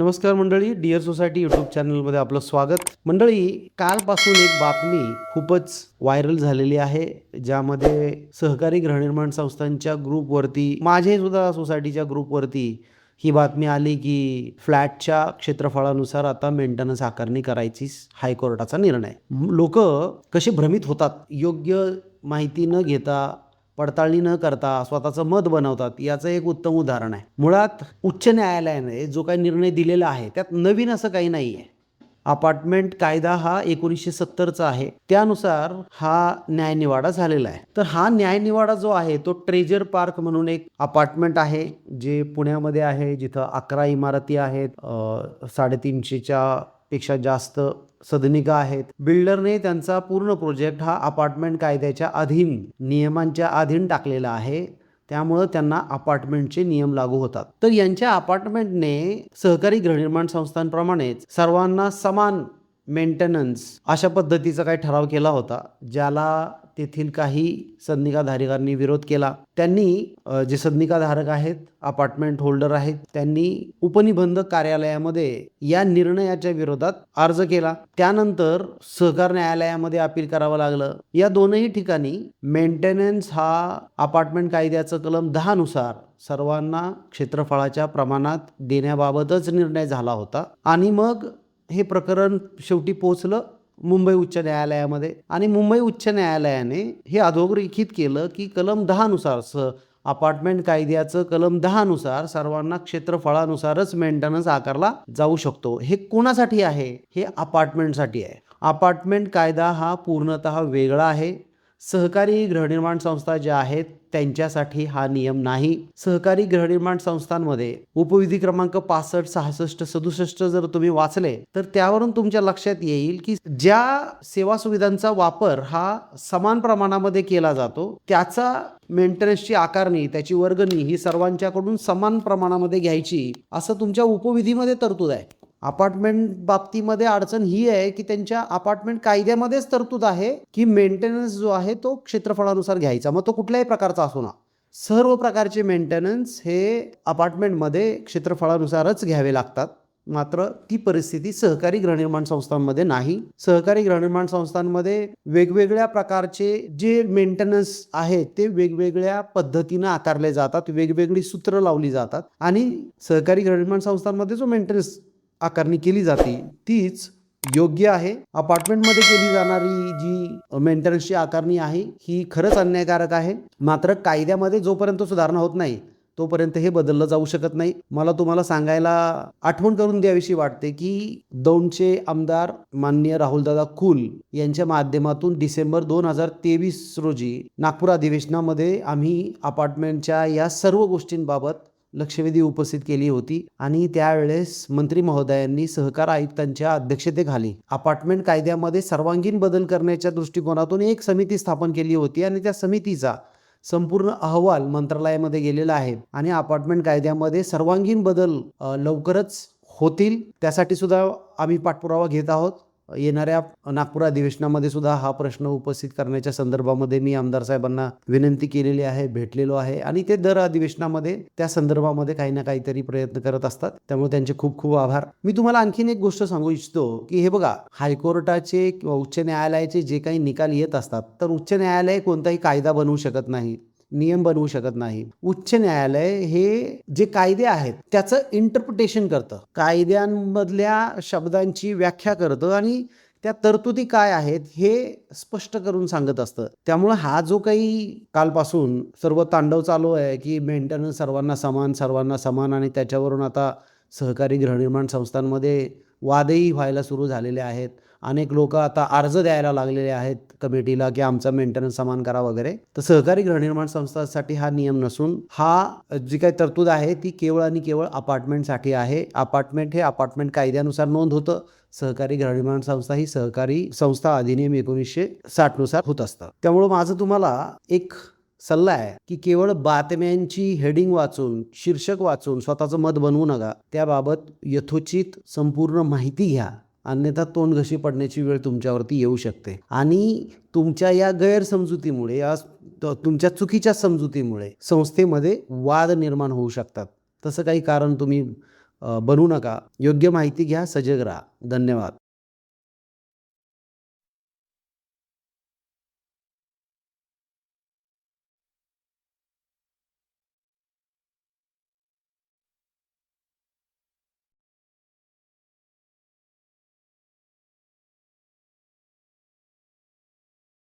नमस्कार मंडळी dear society YouTube चॅनलमध्ये आपलं स्वागत. मंडळी कालपासून एक बातमी खूपच व्हायरल झालेली आहे ज्यामध्ये सहकारी गृहनिर्माण संस्थांच्या ग्रुपवरती माझे सुद्धा सोसायटीच्या ग्रुपवरती ही बातमी आली की फ्लॅटच्या क्षेत्रफळानुसार आता मेंटेनन्स आकारणी करायची हायकोर्टाचा निर्णय. लोक कसे भ्रमित होतात योग्य माहिती न घेता पडताळणी न करता स्वतःचं मत बनवतात याचं एक उत्तम उदाहरण आहे. मुळात उच्च न्यायालयाने जो काही निर्णय दिलेला आहे त्यात नवीन असं काही नाही आहे अपार्टमेंट कायदा हा एकोणीसशे सत्तरचा आहे. त्यानुसार हा न्यायनिवाडा झालेला आहे. तर हा न्यायनिवाडा जो आहे तो ट्रेजर पार्क म्हणून एक अपार्टमेंट आहे जे पुण्यामध्ये आहे जिथं अकरा इमारती आहेत साडेतीनशेच्या पेक्षा जास्त सदनिका आहेत. बिल्डरने त्यांचा पूर्ण प्रोजेक्ट हा अपार्टमेंट कायद्याच्या अधीन नियमांच्या अधीन टाकलेला आहे. त्यामुळं त्यांना अपार्टमेंटचे नियम लागू होतात. तर यांच्या अपार्टमेंटने सहकारी गृहनिर्माण संस्थांप्रमाणेच सर्वांना समान मेंटेनन्स अशा पद्धतीचा काही ठराव केला होता ज्याला तेथील काही सदनिकाधारकांनी विरोध केला. त्यांनी जे सदनिकाधारक आहेत अपार्टमेंट होल्डर आहेत त्यांनी उपनिबंधक कार्यालयामध्ये या निर्णयाच्या विरोधात अर्ज केला. त्यानंतर सहकार न्यायालयामध्ये अपील करावं लागलं. या दोनही ठिकाणी मेंटेनन्स हा अपार्टमेंट कायद्याचं कलम दहा नुसार सर्वांना क्षेत्रफळाच्या प्रमाणात देण्याबाबतच निर्णय झाला होता. आणि मग हे प्रकरण शेवटी पोचलं मुंबई उच्च न्यायालयामध्ये आणि मुंबई उच्च न्यायालयाने हे अधोरेखित केलं की कलम दहानुसार स अपार्टमेंट कायद्याचं कलम दहानुसार सर्वांना क्षेत्रफळानुसारच मेंटेनन्स आकारला जाऊ शकतो. हे कोणासाठी आहे? हे अपार्टमेंटसाठी आहे. अपार्टमेंट कायदा हा पूर्णतः वेगळा आहे. सहकारी गृहनिर्माण संस्था ज्या आहेत त्यांच्यासाठी हा नियम नाही. सहकारी गृहनिर्माण संस्थांमध्ये उपविधी क्रमांक पासष्ट सहासष्ट सदुसष्ट जर तुम्ही वाचले तर त्यावरून तुमच्या लक्षात येईल की ज्या सेवा सुविधांचा वापर हा समान प्रमाणामध्ये केला जातो त्याचा मेंटेनन्सची आकारणी त्याची वर्गणी ही सर्वांच्याकडून समान प्रमाणामध्ये घ्यायची असं तुमच्या उपविधीमध्ये तरतूद आहे. अपार्टमेंट बाबतीमध्ये अडचण ही आहे की त्यांच्या अपार्टमेंट कायद्यामध्येच तरतूद आहे की मेंटेनन्स जो आहे तो क्षेत्रफळानुसार घ्यायचा. मग तो कुठल्याही प्रकारचा असो ना. सर्व प्रकारचे मेंटेनन्स हे अपार्टमेंटमध्ये क्षेत्रफळानुसारच घ्यावे लागतात. मात्र ती परिस्थिती सहकारी गृहनिर्माण संस्थांमध्ये नाही. सहकारी गृहनिर्माण संस्थांमध्ये वेगवेगळ्या प्रकारचे जे मेंटेनन्स आहेत ते वेगवेगळ्या पद्धतीनं आकारले जातात. वेगवेगळी सूत्र लावली जातात. आणि सहकारी गृहनिर्माण संस्थांमध्ये जो मेंटेनन्स आकारणी केली जाते. तीच योग्य आहे. अपार्टमेंटमध्ये केली जाणारी जी मेंटेनन्सची आकारणी आहे ही खरंच अन्यायकारक आहे. मात्र कायद्यामध्ये जोपर्यंत सुधारणा होत नाही तोपर्यंत हे बदललं जाऊ शकत नाही. मला तुम्हाला सांगायला आठवण करून द्यावीशी वाटते की दौंडचे आमदार माननीय राहुलदादा कुल यांच्या माध्यमातून डिसेंबर दोन हजार तेवीस रोजी नागपूर अधिवेशनामध्ये आम्ही अपार्टमेंटच्या या सर्व गोष्टींबाबत लक्षवेधी उपस्थित केली होती आणि त्यावेळेस मंत्री महोदयांनी सहकार आयुक्तांच्या अध्यक्षतेखाली अपार्टमेंट कायद्यामध्ये सर्वांगीण बदल करण्याच्या दृष्टिकोनातून एक समिती स्थापन केली होती आणि त्या समितीचा संपूर्ण अहवाल मंत्रालयामध्ये गेलेला आहे. आणि अपार्टमेंट कायद्यामध्ये सर्वांगीण बदल लवकरच होतील त्यासाठी सुद्धा आम्ही पाठपुरावा घेत आहोत. येणाऱ्या नागपूर अधिवेशनामध्ये सुद्धा हा प्रश्न उपस्थित करण्याच्या संदर्भामध्ये मी आमदार साहेबांना विनंती केलेली आहे भेटलेलो आहे आणि ते दर अधिवेशनामध्ये त्या संदर्भामध्ये काही ना काहीतरी प्रयत्न करत असतात. त्यामुळे त्यांचे खूप खूप आभार. मी तुम्हाला आणखीन एक गोष्ट सांगू इच्छितो की हे बघा हायकोर्टाचे किंवा उच्च न्यायालयाचे जे काही निकाल येत असतात तर उच्च न्यायालय कोणताही कायदा बनवू शकत नाही. नियम बनवू शकत नाही. उच्च न्यायालय हे जे कायदे आहेत त्याचं इंटरप्रिटेशन करतं. कायद्यांमधल्या शब्दांची व्याख्या करतं आणि त्या तरतुदी काय आहेत हे स्पष्ट करून सांगत असतं. त्यामुळं हा जो काही कालपासून सर्व तांडव चालू आहे की मेंटेनन्स सर्वांना समान सर्वांना समान आणि त्याच्यावरून आता सहकारी गृहनिर्माण संस्थांमध्ये वादही व्हायला सुरू झालेले आहेत. अनेक लोक आता अर्ज द्यायला लागलेले आहेत कमिटीला की आमचा मेंटेनन्स समान करा वगैरे. तर सहकारी गृहनिर्माण संस्थांसाठी हा नियम नसून हा जी काही तरतूद आहे ती केवळ आणि केवळ अपार्टमेंटसाठी आहे. अपार्टमेंट हे अपार्टमेंट कायद्यानुसार नोंद होतं. सहकारी गृहनिर्माण संस्था ही सहकारी संस्था अधिनियम एकोणीसशे साठनुसार होत असतं. त्यामुळं माझं तुम्हाला एक सल्ला आहे की केवळ बातम्यांची हेडिंग वाचून शीर्षक वाचून स्वतःचं मत बनवू नका. त्याबाबत यथोचित संपूर्ण माहिती घ्या. अन्यथा तोंड घशी पडण्याची वेळ तुमच्यावरती येऊ शकते. आणि तुमच्या या गैरसमजुतीमुळे या तुमच्या चुकीच्या समजुतीमुळे संस्थेमध्ये वाद निर्माण होऊ शकतात. तसं काही कारण तुम्ही बनू नका. योग्य माहिती घ्या सजग राहा. धन्यवाद.